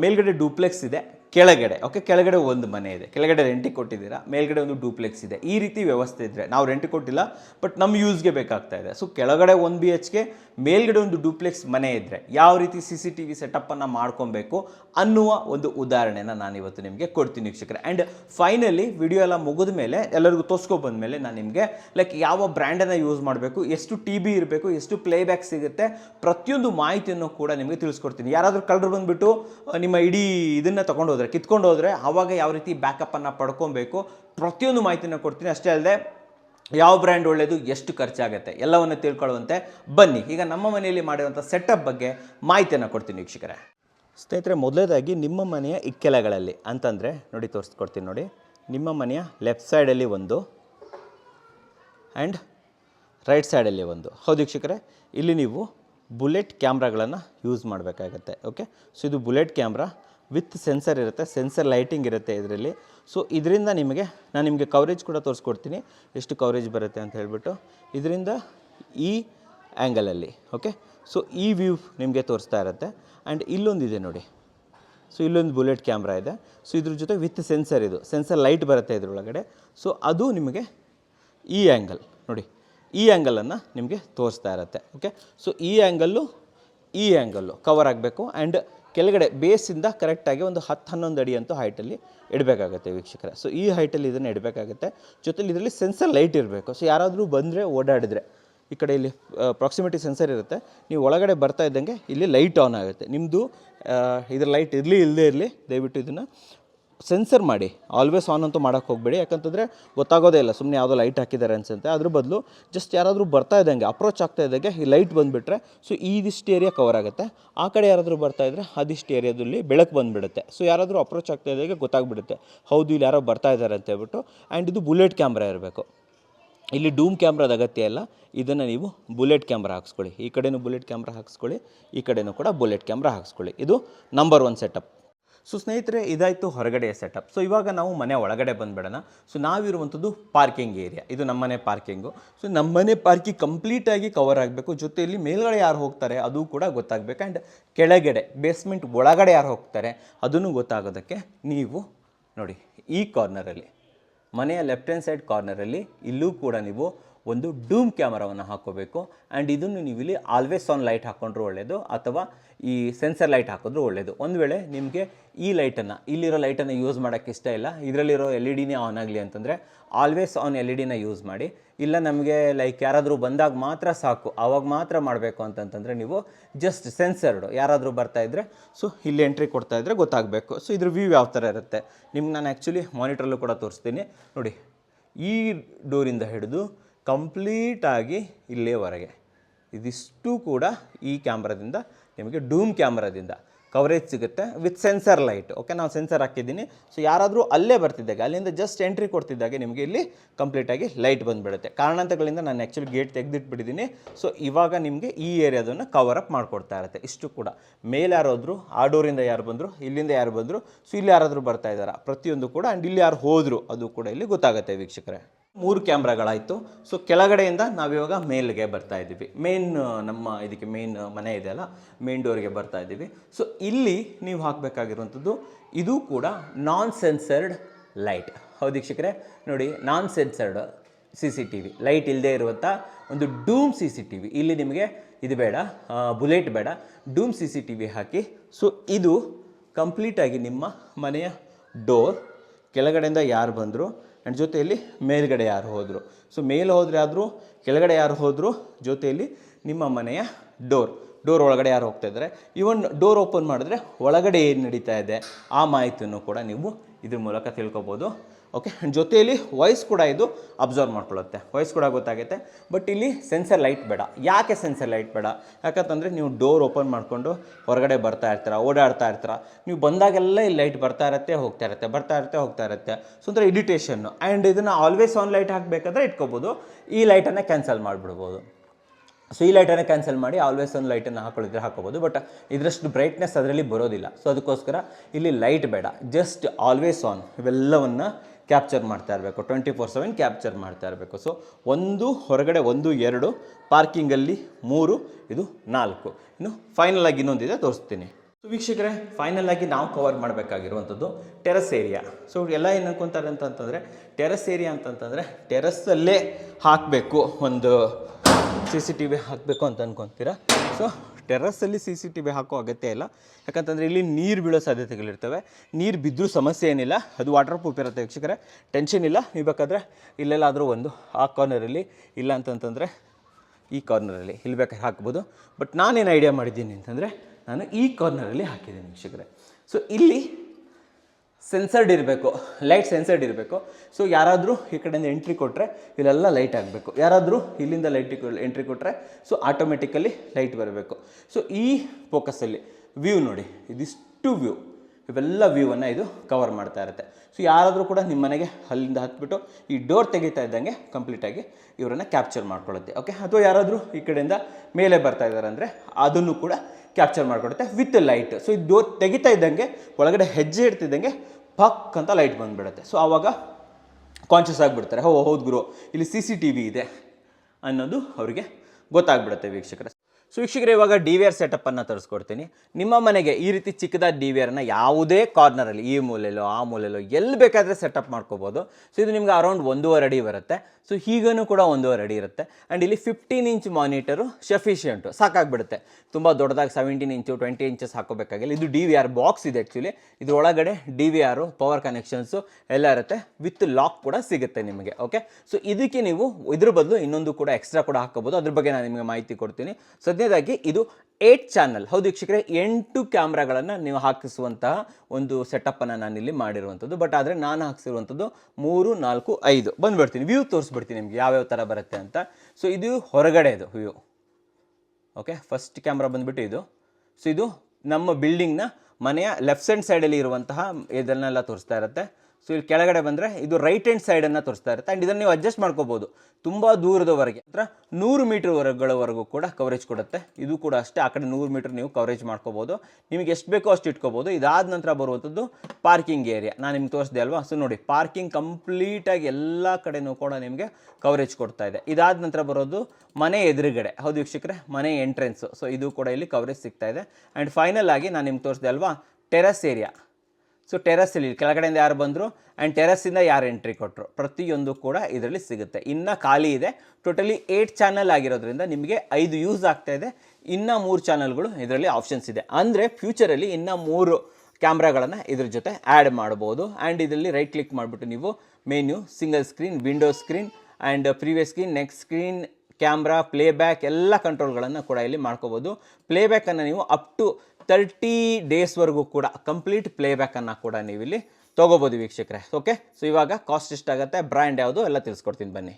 ಮೇಲ್ಗಡೆ ಡೂಪ್ಲೆಕ್ಸ್ ಇದೆ. ಕೆಳಗಡೆ ಓಕೆ ಕೆಳಗಡೆ ಒಂದು ಮನೆ ಇದೆ. ಕೆಳಗಡೆ ರೆಂಟಿಗೆ ಕೊಟ್ಟಿದ್ದೀರಾ? ಮೇಲ್ಗಡೆ ಒಂದು ಡೂಪ್ಲೆಕ್ಸ್ ಇದೆ. ಈ ರೀತಿ ವ್ಯವಸ್ಥೆ ಇದ್ದರೆ ನಾವು ರೆಂಟ್ ಕೊಟ್ಟಿಲ್ಲ ಬಟ್ ನಮ್ಮ ಯೂಸ್ಗೆ ಬೇಕಾಗ್ತಾ ಇದೆ. ಸೊ ಕೆಳಗಡೆ ಒಂದು ಬಿ ಎಚ್ ಕೆ ಮೇಲ್ಗಡೆ ಒಂದು ಡೂಪ್ಲೆಕ್ಸ್ ಮನೆ ಇದ್ದರೆ ಯಾವ ರೀತಿ ಸಿ ಸಿ ಟಿ ವಿ ಸೆಟಪ್ಪನ್ನು ಮಾಡ್ಕೊಬೇಕು ಅನ್ನುವ ಒಂದು ಉದಾಹರಣೆನ ನಾನು ಇವತ್ತು ನಿಮಗೆ ಕೊಡ್ತೀನಿ ವೀಕ್ಷಕರೇ. ಆ್ಯಂಡ್ ಫೈನಲಿ ವಿಡಿಯೋ ಎಲ್ಲ ಮುಗಿದ ಮೇಲೆ ಎಲ್ಲರಿಗೂ ತೋರಿಸ್ಕೊ ಬಂದಮೇಲೆ ನಾನು ನಿಮಗೆ ಲೈಕ್ ಯಾವ ಬ್ರ್ಯಾಂಡನ್ನು ಯೂಸ್ ಮಾಡಬೇಕು, ಎಷ್ಟು ಟಿ ಬಿ ಇರಬೇಕು, ಎಷ್ಟು ಪ್ಲೇಬ್ಯಾಕ್ ಸಿಗುತ್ತೆ ಪ್ರತಿಯೊಂದು ಮಾಹಿತಿಯನ್ನು ಕೂಡ ನಿಮಗೆ ತಿಳಿಸ್ಕೊಡ್ತೀನಿ. ಯಾರಾದರೂ ಕಳ್ಳರು ಬಂದುಬಿಟ್ಟು ನಿಮ್ಮ ಇಡೀ ಇದನ್ನು ತೊಗೊಂಡು ಹೋದರೆ, ಕಿತ್ಕೊಂಡು ಹೋದರೆ ಆವಾಗ ಯಾವ ರೀತಿ ಬ್ಯಾಕಪ್ಪನ್ನು ಪಡ್ಕೊಬೇಕು ಪ್ರತಿಯೊಂದು ಮಾಹಿತಿನ ಕೊಡ್ತೀನಿ. ಅಷ್ಟೇ ಅಲ್ಲದೆ ಯಾವ ಬ್ರ್ಯಾಂಡ್ ಒಳ್ಳೆಯದು ಎಷ್ಟು ಖರ್ಚಾಗುತ್ತೆ, ಎಲ್ಲವನ್ನು ತಿಳ್ಕೊಳ್ಳುವಂತೆ ಬನ್ನಿ. ಈಗ ನಮ್ಮ ಮನೆಯಲ್ಲಿ ಮಾಡಿರುವಂಥ ಸೆಟಪ್ ಬಗ್ಗೆ ಮಾಹಿತಿಯನ್ನು ಕೊಡ್ತೀನಿ ವೀಕ್ಷಕರೇ. ಸ್ನೇಹಿತರೆ, ಮೊದಲೇದಾಗಿ ನಿಮ್ಮ ಮನೆಯ ಇಕ್ಕೆಲಗಳಲ್ಲಿ ಅಂತಂದರೆ, ನೋಡಿ ತೋರಿಸ್ಕೊಡ್ತೀನಿ ನೋಡಿ, ನಿಮ್ಮ ಮನೆಯ ಲೆಫ್ಟ್ ಸೈಡಲ್ಲಿ ಒಂದು ಆ್ಯಂಡ್ ರೈಟ್ ಸೈಡಲ್ಲಿ ಒಂದು. ಹೌದು ವೀಕ್ಷಕರೇ, ಇಲ್ಲಿ ನೀವು ಬುಲೆಟ್ ಕ್ಯಾಮ್ರಾಗಳನ್ನು ಯೂಸ್ ಮಾಡಬೇಕಾಗತ್ತೆ ಓಕೆ ಸೊ ಇದು ಬುಲೆಟ್ ಕ್ಯಾಮ್ರಾ ವಿತ್ ಸೆನ್ಸರ್ ಇರುತ್ತೆ, ಸೆನ್ಸರ್ ಲೈಟಿಂಗ್ ಇರುತ್ತೆ ಇದರಲ್ಲಿ. ಸೊ ಇದರಿಂದ ನಿಮಗೆ, ನಾನು ನಿಮಗೆ ಕವರೇಜ್ ಕೂಡ ತೋರಿಸ್ಕೊಡ್ತೀನಿ, ಎಷ್ಟು ಕವರೇಜ್ ಬರುತ್ತೆ ಅಂತ ಹೇಳ್ಬಿಟ್ಟು. ಇದರಿಂದ ಈ ಆ್ಯಂಗಲಲ್ಲಿ ಓಕೆ ಸೊ ಈ ವ್ಯೂ ನಿಮಗೆ ತೋರಿಸ್ತಾ ಇರುತ್ತೆ. ಆ್ಯಂಡ್ ಇಲ್ಲೊಂದಿದೆ ನೋಡಿ. ಸೊ ಇಲ್ಲೊಂದು ಬುಲೆಟ್ ಕ್ಯಾಮ್ರಾ ಇದೆ. ಸೊ ಇದ್ರ ಜೊತೆ ವಿತ್ ಸೆನ್ಸರ್ ಇದು. ಸೆನ್ಸರ್ ಲೈಟ್ ಬರುತ್ತೆ ಇದರೊಳಗಡೆ. ಸೊ ಅದು ನಿಮಗೆ ಈ ಆ್ಯಂಗಲ್ ನೋಡಿ. ಈ ಆ್ಯಂಗಲನ್ನು ನಿಮಗೆ ತೋರಿಸ್ತಾ ಇರುತ್ತೆ ಓಕೆ ಸೊ ಈ ಆ್ಯಂಗಲ್ಲು ಈ ಆ್ಯಂಗಲ್ಲು ಕವರ್ ಆಗಬೇಕು. ಆ್ಯಂಡ್ ಕೆಳಗಡೆ ಬೇಸಿಂದ ಕರೆಕ್ಟಾಗಿ ಒಂದು ಹತ್ತು ಹನ್ನೊಂದು ಅಡಿ ಅಂತೂ ಹೈಟಲ್ಲಿ ಇಡಬೇಕಾಗುತ್ತೆ ವೀಕ್ಷಕರ. ಸೊ ಈ ಹೈಟಲ್ಲಿ ಇದನ್ನು ಇಡಬೇಕಾಗುತ್ತೆ. ಜೊತೆಲಿ ಇದರಲ್ಲಿ ಸೆನ್ಸರ್ ಲೈಟ್ ಇರಬೇಕು. ಸೊ ಯಾರಾದರೂ ಬಂದರೆ ಓಡಾಡಿದರೆ, ಈ ಕಡೆ ಇಲ್ಲಿ ಪ್ರಾಕ್ಸಿಮಿಟಿ ಸೆನ್ಸರ್ ಇರುತ್ತೆ. ನೀವು ಒಳಗಡೆ ಬರ್ತಾ ಇದ್ದಂಗೆ ಇಲ್ಲಿ ಲೈಟ್ ಆನ್ ಆಗುತ್ತೆ. ನಿಮ್ಮದು ಇದರ ಲೈಟ್ ಇರಲಿ ಇಲ್ಲದೇ ಇರಲಿ, ದಯವಿಟ್ಟು ಇದನ್ನು ಸೆನ್ಸರ್ ಮಾಡಿ ಆಲ್ವೇಸ್ ಆನ್ ಅಂತೂ ಮಾಡೋಕ್ಕೆ ಹೋಗಬೇಡಿ. ಯಾಕಂತಂದರೆ ಗೊತ್ತಾಗೋದೇ ಇಲ್ಲ ಸುಮ್ಮನೆ ಯಾವುದೋ ಲೈಟ್ ಹಾಕಿದ್ದಾರೆ ಅನ್ಸುತ್ತೆ. ಅದ್ರ ಬದಲು ಜಸ್ಟ್ ಯಾರಾದರೂ ಬರ್ತಾ ಇದ್ದಂಗೆ ಅಪ್ರೋಚ್ ಆಗ್ತಾ ಇದ್ದಂಗೆ ಈ ಲೈಟ್ ಬಂದುಬಿಟ್ರೆ ಸೊ ಇದಿಷ್ಟು ಏರಿಯಾ ಕವರ್ ಆಗುತ್ತೆ. ಆ ಕಡೆ ಯಾರಾದರೂ ಬರ್ತಾ ಇದ್ದರೆ ಅದಿಷ್ಟು ಏರಿಯಾದಲ್ಲಿ ಬೆಳಕು ಬಂದುಬಿಡುತ್ತೆ. ಸೊ ಯಾರಾದರೂ ಅಪ್ರೋಚ್ ಆಗ್ತಾ ಇದ್ದಾಗೆ ಗೊತ್ತಾಗ್ಬಿಡುತ್ತೆ, ಹೌದು ಇಲ್ಲಿ ಯಾರೋ ಬರ್ತಾ ಇದ್ದಾರೆ ಅಂತ ಹೇಳ್ಬಿಟ್ಟು. ಆ್ಯಂಡ್ ಇದು ಬುಲೆಟ್ ಕ್ಯಾಮ್ರಾ ಇರಬೇಕು. ಇಲ್ಲಿ ಡೂಮ್ ಕ್ಯಾಮ್ರಾದ ಅಗತ್ಯ ಇಲ್ಲ, ಇದನ್ನು ನೀವು ಬುಲೆಟ್ ಕ್ಯಾಮ್ರಾ ಹಾಕ್ಸ್ಕೊಳ್ಳಿ. ಈ ಕಡೆಯೂ ಬುಲೆಟ್ ಕ್ಯಾಮ್ರಾ ಹಾಕ್ಸ್ಕೊಳ್ಳಿ, ಈ ಕಡೆನೂ ಕೂಡ ಬುಲೆಟ್ ಕ್ಯಾಮ್ರಾ ಹಾಕ್ಸ್ಕೊಳ್ಳಿ. ಇದು ನಂಬರ್ ಒನ್ ಸೆಟಪ್ ಸೊ ಸ್ನೇಹಿತರೆ, ಇದಾಯಿತು ಹೊರಗಡೆಯ ಸೆಟಪ್ ಸೊ ಇವಾಗ ನಾವು ಮನೆ ಒಳಗಡೆ ಬಂದುಬಿಡೋಣ. ಸೊ ನಾವಿರುವಂಥದ್ದು ಪಾರ್ಕಿಂಗ್ ಏರಿಯಾ ಇದು ನಮ್ಮನೆ ಪಾರ್ಕಿಂಗು ಸೊ ನಮ್ಮನೆ ಪಾರ್ಕಿಂಗ್ ಕಂಪ್ಲೀಟಾಗಿ ಕವರ್ ಆಗಬೇಕು. ಜೊತೆಯಲ್ಲಿ ಮೇಲ್ಗಡೆ ಯಾರು ಹೋಗ್ತಾರೆ, ಅದು ಕೂಡ ಗೊತ್ತಾಗಬೇಕು. ಆ್ಯಂಡ್ ಕೆಳಗಡೆ ಬೇಸ್ಮೆಂಟ್ ಒಳಗಡೆ ಯಾರು ಹೋಗ್ತಾರೆ, ಅದನ್ನು ಗೊತ್ತಾಗೋದಕ್ಕೆ ನೀವು ನೋಡಿ, ಈ ಕಾರ್ನರಲ್ಲಿ ಮನೆಯ ಲೆಫ್ಟ್ ಹ್ಯಾಂಡ್ ಸೈಡ್ ಕಾರ್ನರಲ್ಲಿ ಇಲ್ಲೂ ಕೂಡ ನೀವು ಒಂದು ಡೂಮ್ ಕ್ಯಾಮರಾವನ್ನು ಹಾಕೋಬೇಕು. ಆ್ಯಂಡ್ ಇದನ್ನು ನೀವು ಇಲ್ಲಿ ಆಲ್ವೇಸ್ ಆನ್ ಲೈಟ್ ಹಾಕ್ಕೊಂಡ್ರೂ ಒಳ್ಳೆಯದು ಅಥವಾ ಈ ಸೆನ್ಸರ್ ಲೈಟ್ ಹಾಕಿದ್ರು ಒಳ್ಳೆಯದು ಒಂದು ವೇಳೆ ನಿಮಗೆ ಈ ಲೈಟನ್ನು, ಇಲ್ಲಿರೋ ಲೈಟನ್ನು ಯೂಸ್ ಮಾಡೋಕ್ಕೆ ಇಷ್ಟ ಇಲ್ಲ, ಇದರಲ್ಲಿರೋ ಎಲ್ ಇ ಡಿನೇ ಆನ್ ಆಗಲಿ ಅಂತಂದರೆ ಆಲ್ವೇಸ್ ಆನ್ ಎಲ್ ಇ ಡಿನ ಯೂಸ್ ಮಾಡಿ. ಇಲ್ಲ ನಮಗೆ ಲೈಕ್ ಯಾರಾದರೂ ಬಂದಾಗ ಮಾತ್ರ ಸಾಕು ಆವಾಗ ಮಾತ್ರ ಮಾಡಬೇಕು ಅಂತಂತಂದರೆ ನೀವು ಜಸ್ಟ್ ಸೆನ್ಸರ್ಡು ಯಾರಾದರೂ ಬರ್ತಾ ಇದ್ದರೆ ಸೊ ಇಲ್ಲಿ ಎಂಟ್ರಿ ಕೊಡ್ತಾ ಇದ್ದರೆ ಗೊತ್ತಾಗಬೇಕು. ಸೊ ಇದ್ರ ವ್ಯೂ ಯಾವ ಥರ ಇರುತ್ತೆ? ನಿಮ್ಗೆ ನಾನು ಆ್ಯಕ್ಚುಲಿ ಮಾನಿಟ್ರಲ್ಲೂ ಕೂಡ ತೋರಿಸ್ತೀನಿ. ನೋಡಿ, ಈ ಡೋರಿಂದ ಹಿಡಿದು ಕಂಪ್ಲೀಟಾಗಿ ಇಲ್ಲಿಯವರೆಗೆ ಇದಿಷ್ಟು ಕೂಡ ಈ ಕ್ಯಾಮ್ರಾದಿಂದ ನಿಮಗೆ ಡೂಮ್ ಕ್ಯಾಮ್ರಾದಿಂದ ಕವರೇಜ್ ಸಿಗುತ್ತೆ ವಿತ್ ಸೆನ್ಸರ್ ಲೈಟ್ ಓಕೆ ನಾವು ಸೆನ್ಸರ್ ಹಾಕಿದ್ದೀನಿ. ಸೊ ಯಾರಾದರೂ ಅಲ್ಲೇ ಬರ್ತಿದ್ದಾಗ, ಅಲ್ಲಿಂದ ಜಸ್ಟ್ ಎಂಟ್ರಿ ಕೊಡ್ತಿದ್ದಾಗೆ ನಿಮಗೆ ಇಲ್ಲಿ ಕಂಪ್ಲೀಟಾಗಿ ಲೈಟ್ ಬಂದುಬಿಡುತ್ತೆ. ಕಾರಣಾಂತಗಳಿಂದ ನಾನು ಆ್ಯಕ್ಚುಲಿ ಗೇಟ್ ತೆಗೆದಿಟ್ಬಿಟ್ಟಿದ್ದೀನಿ. ಸೊ ಇವಾಗ ನಿಮಗೆ ಈ ಏರಿಯಾದನ್ನು ಕವರ್ ಅಪ್ ಮಾಡಿಕೊಡ್ತಾ ಇರುತ್ತೆ. ಇಷ್ಟು ಕೂಡ. ಮೇಲೆ ಯಾರಾದರೂ ಹೋದ್ರು ಆ ಡೋರಿಂದ ಯಾರು ಬಂದರು, ಇಲ್ಲಿಂದ ಯಾರು ಬಂದರು ಸೊ ಇಲ್ಲಿ ಯಾರಾದರೂ ಬರ್ತಾ ಇದ್ದಾರಾ, ಪ್ರತಿಯೊಂದು ಕೂಡ ಆ್ಯಂಡ್ ಇಲ್ಲಿ ಯಾರು ಹೋದರು, ಅದು ಕೂಡ ಇಲ್ಲಿ ಗೊತ್ತಾಗುತ್ತೆ ವೀಕ್ಷಕರೇ. ಮೂರು ಕ್ಯಾಮ್ರಾಗಳಾಯಿತು. ಸೊ ಕೆಳಗಡೆಯಿಂದ ನಾವಿವಾಗ ಮೇಲ್ಗೆ ಬರ್ತಾ ಇದ್ದೀವಿ. ಮೇನ್ ನಮ್ಮ ಇದಕ್ಕೆ ಮೇನ್ ಮನೆ ಇದೆ ಅಲ್ಲ? ಮೇನ್ ಡೋರ್ಗೆ ಬರ್ತಾ ಇದ್ದೀವಿ. ಸೊ ಇಲ್ಲಿ ನೀವು ಹಾಕಬೇಕಾಗಿರುವಂಥದ್ದು ಇದು ಕೂಡ ನಾನ್ ಸೆನ್ಸರ್ಡ್ ಲೈಟ್ ಹೌದು ವೀಕ್ಷಕರೇ? ನೋಡಿ non sensored C C T V light ಇಲ್ಲದೆ ಇರುವಂಥ ಒಂದು dome C C T V ಇಲ್ಲಿ ನಿಮಗೆ ಇದು ಬೇಡ ಬುಲೆಟ್ ಬೇಡ. Dome C C T V ಹಾಕಿ. ಸೊ ಇದು ಕಂಪ್ಲೀಟಾಗಿ ನಿಮ್ಮ ಮನೆಯ ಡೋರ್ ಕೆಳಗಡೆಯಿಂದ ಯಾರು ಬಂದರು ಆ್ಯಂಡ್ ಜೊತೆಯಲ್ಲಿ ಮೇಲ್ಗಡೆ ಯಾರು ಹೋದರು? ಸೊ ಮೇಲೆ ಹೋದರೆ ಆದರೂ, ಕೆಳಗಡೆ ಯಾರು ಹೋದರು? ಜೊತೆಯಲ್ಲಿ ನಿಮ್ಮ ಮನೆಯ ಡೋರ್ ಡೋರ್ ಒಳಗಡೆ ಯಾರು ಹೋಗ್ತಾ ಇದ್ದಾರೆ? ಈವನ್ ಡೋರ್ ಓಪನ್ ಮಾಡಿದ್ರೆ ಒಳಗಡೆ ಏನು ನಡೀತಾ ಇದೆ? ಆ ಮಾಹಿತಿಯನ್ನು ಕೂಡ ನೀವು ಇದ್ರ ಮೂಲಕ ತಿಳ್ಕೊಬೋದು. ಓಕೆ ಜೊತೆಯಲ್ಲಿ ವಾಯ್ಸ್ ಕೂಡ ಇದು ಅಬ್ಸರ್ವ್ ಮಾಡ್ಕೊಳ್ಳುತ್ತೆ. ವಾಯ್ಸ್ ಕೂಡ ಗೊತ್ತಾಗುತ್ತೆ ಬಟ್ ಇಲ್ಲಿ ಸೆನ್ಸರ್ ಲೈಟ್ ಬೇಡ. ಯಾಕೆ ಸೆನ್ಸರ್ ಲೈಟ್ ಬೇಡ? ಯಾಕಂತಂದರೆ ನೀವು ಡೋರ್ ಓಪನ್ ಮಾಡಿಕೊಂಡು ಹೊರಗಡೆ ಬರ್ತಾ ಇರ್ತೀರ, ಓಡಾಡ್ತಾ ಇರ್ತೀರ. ನೀವು ಬಂದಾಗೆಲ್ಲ ಇಲ್ಲಿ ಲೈಟ್ ಬರ್ತಾ ಇರುತ್ತೆ, ಹೋಗ್ತಾ ಇರುತ್ತೆ, ಬರ್ತಾ ಇರುತ್ತೆ, ಹೋಗ್ತಾ ಇರುತ್ತೆ. ಸೊ ಒಂಥರ ಇಡಿಟೇಷನ್ನು ಆ್ಯಂಡ್ ಇದನ್ನು ಆಲ್ವೇಸ್ ಆನ್ ಲೈಟ್ ಹಾಕಬೇಕಾದ್ರೆ ಇಟ್ಕೋಬೋದು. ಈ ಲೈಟನ್ನು ಕ್ಯಾನ್ಸಲ್ ಮಾಡಿಬಿಡ್ಬೋದು. ಸೊ ಈ ಲೈಟನ್ನು ಕ್ಯಾನ್ಸಲ್ ಮಾಡಿ ಆಲ್ವೇಸ್ ಒಂದು ಲೈಟನ್ನು ಹಾಕೊಳ್ಳಿದ್ರೆ ಹಾಕೋಬೋದು ಬಟ್ ಇದರಷ್ಟು ಬ್ರೈಟ್ನೆಸ್ ಅದರಲ್ಲಿ ಬರೋದಿಲ್ಲ. ಸೊ ಅದಕ್ಕೋಸ್ಕರ ಇಲ್ಲಿ ಲೈಟ್ ಬೇಡ. ಜಸ್ಟ್ ಆಲ್ವೇಸ್ ಆನ್ ಇವೆಲ್ಲವನ್ನು ಕ್ಯಾಪ್ಚರ್ ಮಾಡ್ತಾ ಇರಬೇಕು. ಟ್ವೆಂಟಿ ಫೋರ್ ಸೆವೆನ್ ಕ್ಯಾಪ್ಚರ್ ಮಾಡ್ತಾ ಇರಬೇಕು. ಸೊ ಒಂದು ಹೊರಗಡೆ ಒಂದು, ಎರಡು ಪಾರ್ಕಿಂಗಲ್ಲಿ ಮೂರು, ಇದು ನಾಲ್ಕು. ಇನ್ನು ಫೈನಲ್ ಆಗಿ ಇನ್ನೊಂದಿದೆ ತೋರಿಸ್ತೀನಿ. ಸೊ ವೀಕ್ಷಕರೇ ಫೈನಲ್ ಆಗಿ ನಾವು ಕವರ್ ಮಾಡಬೇಕಾಗಿರುವಂಥದ್ದು ಟೆರಸ್ ಏರಿಯಾ ಸೊ ಎಲ್ಲ ಏನು ಅನ್ಕೊತಾರೆ ಅಂತಂತಂದರೆ ಟೆರಸ್ ಏರಿಯಾ ಅಂತಂತಂದರೆ ಟೆರಸ್ಸಲ್ಲೇ ಹಾಕಬೇಕು. ಒಂದು ಸಿ ಸಿ ಟಿ ವಿ ಹಾಕಬೇಕು ಅಂತ ಅನ್ಕೊತೀರಾ? ಸೊ ಟೆರ್ರಸ್ಸಲ್ಲಿ ಸಿ ಸಿ ಟಿ ವಿ ಹಾಕೋ ಅಗತ್ಯ ಇಲ್ಲ. ಯಾಕಂತಂದರೆ ಇಲ್ಲಿ ನೀರು ಬೀಳೋ ಸಾಧ್ಯತೆಗಳಿರ್ತವೆ. ನೀರು ಬಿದ್ದರೂ ಸಮಸ್ಯೆ ಏನಿಲ್ಲ. ಅದು ವಾಟರ್ ಪ್ರೂಫ್ ಇರುತ್ತೆ ವೀಕ್ಷಕರೇ. ಟೆನ್ಷನ್ ಇಲ್ಲ. ನೀವು ಬೇಕಾದರೆ ಇಲ್ಲೆಲ್ಲಾದರೂ ಒಂದು ಆ ಕಾರ್ನರಲ್ಲಿ ಇಲ್ಲ ಅಂತಂತಂದರೆ ಈ ಕಾರ್ನರಲ್ಲಿ ಇಲ್ಲಿ ಬೇಕಾದ್ರೆ ಹಾಕ್ಬೋದು. ಬಟ್ ನಾನೇನು ಐಡಿಯಾ ಮಾಡಿದ್ದೀನಿ ಅಂತಂದರೆ, ನಾನು ಈ ಕಾರ್ನರಲ್ಲಿ ಹಾಕಿದ್ದೀನಿ ವೀಕ್ಷಕರೇ. ಸೊ ಇಲ್ಲಿ ಸೆನ್ಸರ್ಡ್ ಇರಬೇಕು ಲೈಟ್ ಸೆನ್ಸರ್ಡ್ ಇರಬೇಕು. ಸೊ ಯಾರಾದರೂ ಈ ಕಡೆಯಿಂದ ಎಂಟ್ರಿ ಕೊಟ್ಟರೆ ಇಲ್ಲೆಲ್ಲ ಲೈಟ್ ಆಗಬೇಕು. ಯಾರಾದರೂ ಇಲ್ಲಿಂದ ಲೈಟ್ ಎಂಟ್ರಿ ಕೊಟ್ಟರೆ ಸೊ ಆಟೋಮೆಟಿಕಲಿ ಲೈಟ್ ಬರಬೇಕು. ಸೊ ಈ ಫೋಕಸಲ್ಲಿ ವ್ಯೂ ನೋಡಿ, ಇದಿಷ್ಟು ವ್ಯೂ ಇವೆಲ್ಲ ವ್ಯೂವನ್ನು ಇದು ಕವರ್ ಮಾಡ್ತಾ ಇರುತ್ತೆ. ಸೊ ಯಾರಾದರೂ ಕೂಡ ನಿಮ್ಮ ಮನೆಗೆ ಅಲ್ಲಿಂದ ಹತ್ಬಿಟ್ಟು ಈ ಡೋರ್ ತೆಗಿತಾ ಇದ್ದಂಗೆ ಕಂಪ್ಲೀಟಾಗಿ ಇವರನ್ನು ಕ್ಯಾಪ್ಚರ್ ಮಾಡ್ಕೊಳ್ಳುತ್ತೆ. ಓಕೆ ಅಥವಾ ಯಾರಾದರೂ ಈ ಕಡೆಯಿಂದ ಮೇಲೆ ಬರ್ತಾ ಇದ್ದಾರೆ ಅಂದರೆ ಅದನ್ನು ಕೂಡ ಕ್ಯಾಪ್ಚರ್ ಮಾಡಿಕೊಡುತ್ತೆ ವಿತ್ ಲೈಟ್ ಸೊ ಇದು ಡೋರ್ ತೆಗಿತಾ ಇದ್ದಂಗೆ, ಒಳಗಡೆ ಹೆಜ್ಜೆ ಇಡ್ತಿದ್ದಂಗೆ ಪಕ್ ಅಂತ ಲೈಟ್ ಬಂದುಬಿಡುತ್ತೆ. ಸೊ ಆವಾಗ ಕಾನ್ಷಿಯಸ್ ಆಗಿಬಿಡ್ತಾರೆ. ಹೋ ಹೌದು ಗುರು. ಇಲ್ಲಿ ಸಿ ಸಿ ಟಿ ವಿ ಇದೆ ಅನ್ನೋದು ಅವರಿಗೆ ಗೊತ್ತಾಗ್ಬಿಡುತ್ತೆ ವೀಕ್ಷಕರ. ಸೊ ವೀಕ್ಷಕರೇ, ಇವಾಗ ಡಿ ವಿ ಆರ್ ಸೆಟಪ್ಪನ್ನು ತರಿಸ್ಕೊಡ್ತೀನಿ. ನಿಮ್ಮ ಮನೆಗೆ ಈ ರೀತಿ ಚಿಕ್ಕದಾದ ಡಿ ವಿ ಆರ್ನ ಯಾವುದೇ ಕಾರ್ನರಲ್ಲಿ ಈ ಮೂಲೆಯಲ್ಲೋ, ಆ ಮೂಲೆಯಲ್ಲೋ ಎಲ್ಲಿ ಬೇಕಾದರೆ ಸೆಟಪ್ ಮಾಡ್ಕೋಬೋದು. ಸೊ ಇದು ನಿಮ್ಗೆ ಅರೌಂಡ್ ಒಂದೂವರೆ ಅಡಿ ಬರುತ್ತೆ. ಸೊ ಹೀಗೂ ಕೂಡ ಒಂದೂವರೆ ಅಡಿ ಇರುತ್ತೆ. ಆ್ಯಂಡ್ ಇಲ್ಲಿ ಫಿಫ್ಟೀನ್ ಇಂಚ್ ಮಾನಿಟರು ಸಫಿಷಿಯೆಂಟು ಸಾಕಾಗ್ಬಿಡುತ್ತೆ. ತುಂಬ ದೊಡ್ಡದಾಗಿ ಸೆವೆಂಟೀನ್ ಇಂಚು ಟ್ವೆಂಟಿ ಇಂಚಸ್ ಹಾಕೋಬೇಕಾಗಿಲ್ಲ. ಇದು ಡಿ ವಿ ಆರ್ ಬಾಕ್ಸ್ ಇದೆ ಆ್ಯಕ್ಚುಲಿ ಇದರೊಳಗಡೆ D V R power connections ಎಲ್ಲ ಇರುತ್ತೆ. ವಿತ್ ಲಾಕ್ ಕೂಡ ಸಿಗುತ್ತೆ ನಿಮಗೆ ಓಕೆ ಸೊ ಇದಕ್ಕೆ ನೀವು ಇದ್ರ ಬದಲು ಇನ್ನೊಂದು ಕೂಡ ಎಕ್ಸ್ಟ್ರಾ ಕೂಡ ಹಾಕೋಬೋದು ಅದ್ರ ಬಗ್ಗೆ ನಾನು ನಿಮಗೆ ಮಾಹಿತಿ ಕೊಡ್ತೀನಿ. ಸದ್ಯದಾಗಿ ಇದು ಏಟ್ ಚಾನಲ್. ಹೌದು ವೀಕ್ಷಕರೇ, ಎಂಟು ಕ್ಯಾಮ್ರಾಗಳನ್ನು ನೀವು ಹಾಕಿಸುವಂತಹ ಒಂದು ಸೆಟಪ್ಪನ್ನು ನಾನಿಲ್ಲಿ ಮಾಡಿರುವಂಥದ್ದು. ಬಟ್ ಆದರೆ ನಾನು ಹಾಕಿಸಿರುವಂಥದ್ದು ಮೂರು, ನಾಲ್ಕು, ಐದು. ಬಂದುಬಿಡ್ತೀನಿ. ವ್ಯೂ ತೋರಿಸ್ಬಿಡ್ತೀನಿ ನಿಮಗೆ ಯಾವ್ಯಾವ ಥರ ಬರುತ್ತೆ ಅಂತ. ಸೊ ಇದು ಹೊರಗಡೆ ಇದು ವ್ಯೂ ಓಕೆ ಫಸ್ಟ್ ಕ್ಯಾಮ್ರಾ ಬಂದುಬಿಟ್ಟು ಇದು. ಸೊ ಇದು ನಮ್ಮ ಬಿಲ್ಡಿಂಗ್ನ ಮನೆಯ ಲೆಫ್ಟ್ ಸೈಡ್ ಸೈಡಲ್ಲಿ ಇರುವಂತಹ ಇದನ್ನೆಲ್ಲ ತೋರಿಸ್ತಾ ಇರುತ್ತೆ. ಸೊ ಇಲ್ಲಿ ಕೆಳಗಡೆ ಬಂದರೆ ಇದು ರೈಟ್ ಹ್ಯಾಂಡ್ ಸೈಡನ್ನು ತೋರಿಸ್ತಾ ಇರುತ್ತೆ. ಆ್ಯಂಡ್ ಇದನ್ನು ನೀವು ಅಡ್ಜಸ್ಟ್ ಮಾಡ್ಕೋಬೋದು. ತುಂಬ ದೂರದವರೆಗೆ. ಹತ್ರ ನೂರು ಮೀಟರ್ವರೆಗಳವರೆಗೂ ಕೂಡ ಕವರೇಜ್ ಕೊಡುತ್ತೆ. ಇದು ಕೂಡ ಅಷ್ಟೇ. ಆ ಕಡೆ ನೂರು ಮೀಟರ್ ನೀವು ಕವರೇಜ್ ಮಾಡ್ಕೋಬೋದು. ನಿಮಗೆ ಎಷ್ಟು ಬೇಕೋ ಅಷ್ಟು ಇಟ್ಕೋಬೋದು. ಇದಾದ ನಂತರ ಬರುವಂಥದ್ದು ಪಾರ್ಕಿಂಗ್ ಏರಿಯಾ ನಾನು ನಿಮ್ಗೆ ತೋರಿಸಿದೆ ಅಲ್ವಾ? ಸೊ ನೋಡಿ ಪಾರ್ಕಿಂಗ್ ಕಂಪ್ಲೀಟಾಗಿ ಎಲ್ಲ ಕಡೆನೂ ಕೂಡ ನಿಮಗೆ ಕವರೇಜ್ ಕೊಡ್ತಾ ಇದೆ. ಇದಾದ ನಂತರ ಬರೋದು ಮನೆ ಎದುರುಗಡೆ. ಹೌದು ವೀಕ್ಷಕರೇ, ಮನೆ ಎಂಟ್ರೆನ್ಸು ಸೊ ಇದು ಕೂಡ ಇಲ್ಲಿ ಕವರೇಜ್ ಸಿಗ್ತಾ ಇದೆ. ಆ್ಯಂಡ್ ಫೈನಲ್ ಆಗಿ ನಾನು ನಿಮ್ಗೆ ತೋರಿಸಿದೆ ಅಲ್ವಾ? ಟೆರಸ್ ಏರಿಯಾ ಸೊ ಟೆರಸ್ಸಲ್ಲಿ ಕೆಳಗಡೆಯಿಂದ ಯಾರು ಬಂದರು? ಆ್ಯಂಡ್ ಟೆರಸ್ಸಿಂದ ಯಾರು ಎಂಟ್ರಿ ಕೊಟ್ಟರು ಪ್ರತಿಯೊಂದು ಕೂಡ ಇದರಲ್ಲಿ ಸಿಗುತ್ತೆ. ಇನ್ನು ಖಾಲಿ ಇದೆ. ಟೋಟಲಿ ಏಯ್ಟ್ ಚಾನಲ್ ಆಗಿರೋದ್ರಿಂದ ನಿಮಗೆ ಐದು ಯೂಸ್ ಆಗ್ತಾ ಇದೆ. ಇನ್ನು ಮೂರು ಚಾನಲ್ಗಳು ಇದರಲ್ಲಿ ಆಪ್ಷನ್ಸ್ ಇದೆ. ಅಂದರೆ ಫ್ಯೂಚರಲ್ಲಿ ಇನ್ನೂ ಮೂರು ಕ್ಯಾಮ್ರಾಗಳನ್ನು ಇದ್ರ ಜೊತೆ ಆ್ಯಡ್ ಮಾಡ್ಬೋದು. ಆ್ಯಂಡ್ ಇದರಲ್ಲಿ ರೈಟ್ ಕ್ಲಿಕ್ ಮಾಡಿಬಿಟ್ಟು ನೀವು menu single screen window screen and previous screen next screen camera playback ಎಲ್ಲ ಕಂಟ್ರೋಲ್ಗಳನ್ನು ಕೂಡ ಇಲ್ಲಿ ಮಾಡ್ಕೋಬೋದು. ಪ್ಲೇಬ್ಯಾಕನ್ನು ನೀವು ಅಪ್ ಟು ತರ್ಟಿ ಡೇಸ್ವರೆಗೂ ಕೂಡ ಕಂಪ್ಲೀಟ್ ಪ್ಲೇಬ್ಯಾಕನ್ನು ಕೂಡ ನೀವಿಲ್ಲಿ ತೊಗೋಬೋದು ವೀಕ್ಷಕರೇ. ಓಕೆ ಸೊ ಇವಾಗ ಕಾಸ್ಟ್ ಎಷ್ಟಾಗುತ್ತೆ? ಬ್ರ್ಯಾಂಡ್ ಯಾವುದು? ಎಲ್ಲ ತಿಳಿಸ್ಕೊಡ್ತೀನಿ. ಬನ್ನಿ.